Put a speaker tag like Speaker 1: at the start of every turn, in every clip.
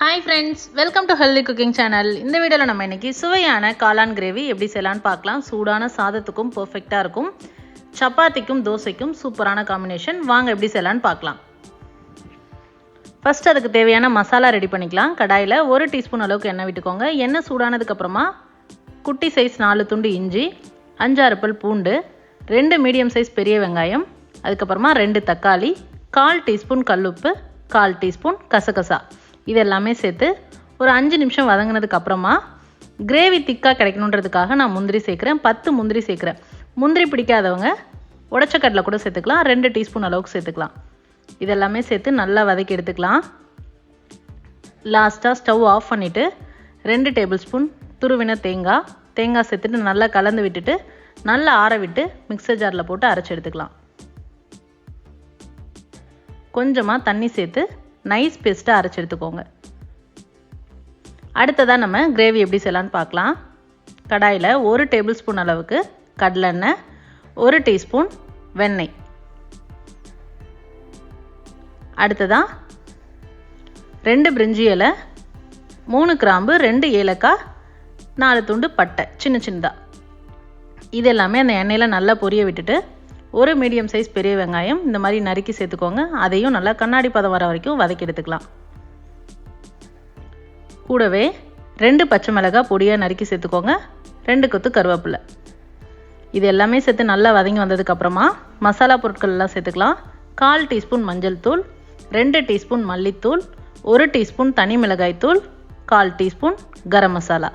Speaker 1: Hi friends welcome to healthy cooking channel இந்த வீடியோவில் நம்ம இன்னைக்கு சுவையான காளான் கிரேவி எப்படி செய்யலான்னு பார்க்கலாம். சூடான சாதத்துக்கும் பர்ஃபெக்டாக இருக்கும். சப்பாத்திக்கும் தோசைக்கும் சூப்பரான காம்பினேஷன் வாங்க எப்படி செய்யலான்னு பார்க்கலாம். ஃபர்ஸ்ட் அதுக்கு தேவையான மசாலா ரெடி பண்ணிக்கலாம். கடாயில் ஒரு டீஸ்பூன் அளவுக்கு எண்ணெய் விட்டுக்கோங்க. எண்ணெய் சூடானதுக்கப்புறமா குட்டி சைஸ் நாலு துண்டு இஞ்சி அஞ்சாறு பல் பூண்டு ரெண்டு மீடியம் சைஸ் பெரிய வெங்காயம் அதுக்கப்புறமா ரெண்டு தக்காளி கால் டீஸ்பூன் கல்லுப்பு கால் டீஸ்பூன் கசகசா. இது எல்லாமே சேர்த்து ஒரு அஞ்சு நிமிஷம் வதங்கினதுக்கு அப்புறமா கிரேவி திக்காக கிடைக்கணுன்றதுக்காக நான் முந்திரி சேர்க்குறேன். பத்து முந்திரி சேர்க்குறேன். முந்திரி பிடிக்காதவங்க உடச்சக்கடலை கூட சேர்த்துக்கலாம். ரெண்டு டீஸ்பூன் அளவுக்கு சேர்த்துக்கலாம். இதெல்லாமே சேர்த்து நல்லா வதக்கி எடுத்துக்கலாம். லாஸ்ட்டாக ஸ்டவ் ஆஃப் பண்ணிவிட்டு ரெண்டு டேபிள் ஸ்பூன் துருவின தேங்காய். தேங்காய் சேர்த்துட்டு நல்லா கலந்து விட்டுட்டு நல்லா ஆற விட்டு மிக்சர் ஜாரில் போட்டு அரைச்சி எடுத்துக்கலாம். கொஞ்சமாக தண்ணி சேர்த்து நைஸ் பேஸ்ட்டாக அரைச்சி எடுத்துக்கோங்க. அடுத்ததாக நம்ம கிரேவி எப்படி செய்யலான்னு பார்க்கலாம். கடாயில் ஒரு டேபிள் ஸ்பூன் அளவுக்கு கடலெண்ணெய் ஒரு டீஸ்பூன் வெண்ணெய். அடுத்ததாக ரெண்டு பிரிஞ்சி இலை மூணு கிராம்பு ரெண்டு ஏலக்காய் நாலு துண்டு பட்டை சின்ன சின்னதாக இது எல்லாமே அந்த எண்ணெயில் நல்லா பொரிய விட்டுட்டு ஒரு மீடியம் சைஸ் பெரிய வெங்காயம் இந்த மாதிரி நறுக்கி சேர்த்துக்கோங்க. அதையும் நல்லா கண்ணாடி பதம் வர வரைக்கும் வதக்கி எடுத்துக்கலாம். கூடவே ரெண்டு பச்சை மிளகாய் பொடியாக நறுக்கி சேர்த்துக்கோங்க. ரெண்டு கொத்து கருவேப்பிலை. இது எல்லாமே சேர்த்து நல்லா வதங்கி வந்ததுக்கப்புறமா மசாலா பொருட்கள் எல்லாம் சேர்த்துக்கலாம். கால் டீஸ்பூன் மஞ்சள் தூள் ரெண்டு டீஸ்பூன் மல்லித்தூள் ஒரு டீஸ்பூன் தனி மிளகாய் தூள் கால் டீஸ்பூன் கரம் மசாலா.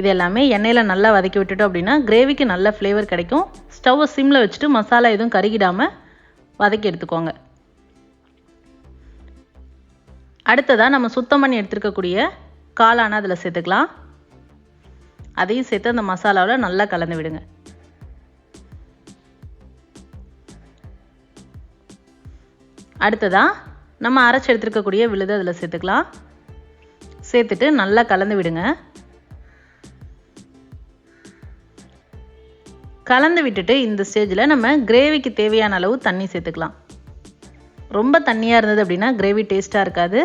Speaker 1: இது எல்லாமே எண்ணெயில் நல்லா வதக்கி விட்டுட்டோம் அப்படின்னா கிரேவிக்கு நல்ல ஃப்ளேவர் கிடைக்கும். ஸ்டவ்வை சிம்மில் வச்சுட்டு மசாலா எதுவும் கருகிடாமல் வதக்கி எடுத்துக்கோங்க. அடுத்ததாக நம்ம சுத்தம் பண்ணி எடுத்துருக்கக்கூடிய காளான அதில் சேர்த்துக்கலாம். அதையும் சேர்த்து அந்த மசாலாவில் நல்லா கலந்து விடுங்க. அடுத்ததாக நம்ம அரைச்சி எடுத்துருக்கக்கூடிய விழுது அதில் சேர்த்துக்கலாம். சேர்த்துட்டு நல்லா கலந்து விடுங்க. கலந்து விட்டுட்டு இந்த ஸ்டேஜில் நம்ம கிரேவிக்கு தேவையான அளவு தண்ணி சேர்த்துக்கலாம். ரொம்ப தண்ணியாக இருந்தது அப்படின்னா கிரேவி டேஸ்ட்டாக இருக்காது.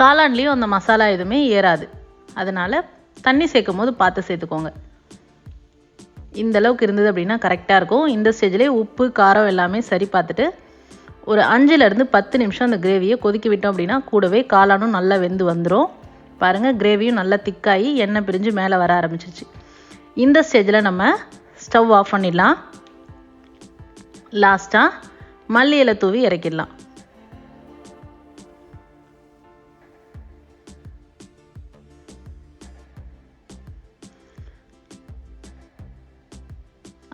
Speaker 1: காளான்லேயும் அந்த மசாலா எதுவுமே ஏறாது. அதனால் தண்ணி சேர்க்கும் போது பார்த்து சேர்த்துக்கோங்க. இந்த அளவுக்கு இருந்தது அப்படின்னா கரெக்டாக இருக்கும். இந்த ஸ்டேஜ்லேயே உப்பு காரம் எல்லாமே சரி பார்த்துட்டு ஒரு அஞ்சுலேருந்து பத்து நிமிஷம் அந்த கிரேவியை கொதிக்க விட்டோம் அப்படின்னா கூடவே காளானும் நல்லா வெந்து வந்துடும் பாருங்கள் கிரேவியும் நல்லா திக்காகி எண்ணெய் பிரிஞ்சு மேலே வர ஆரம்பிச்சிருச்சு. இந்த ஸ்டேஜில் நம்ம ஸ்டவ் ஆஃப் பண்ணிடலாம். லாஸ்ட்டாக மல்லி இலை தூவி இறக்கிடலாம்.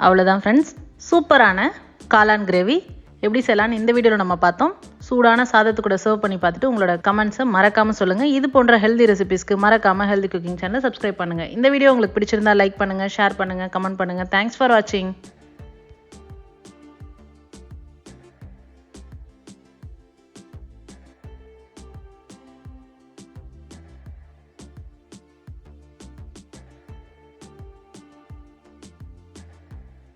Speaker 1: அவ்வளோதான் ஃப்ரெண்ட்ஸ் சூப்பரான காளான் கிரேவி எப்படி செய்யலான்னு இந்த வீடியோவில் நம்ம பார்த்தோம். சூடான சாதத்து கூட சர்வ் பண்ணி பார்த்துட்டு உங்களோட கமெண்ட்ஸை மறக்காமல் சொல்லுங்கள் இது போன்ற ஹெல்தி ரெசிபிஸ்க்கு மறக்காமல் ஹெல்தி குக்கிங் சேனலை சப்ஸ்கிரைப் பண்ணுங்கள் இந்த வீடியோ உங்களுக்கு பிடிச்சிருந்தா லைக் பண்ணுங்கள் ஷேர் பண்ணுங்கள் கமெண்ட் பண்ணுங்கள் தேங்க்ஸ் ஃபார் வாட்சிங்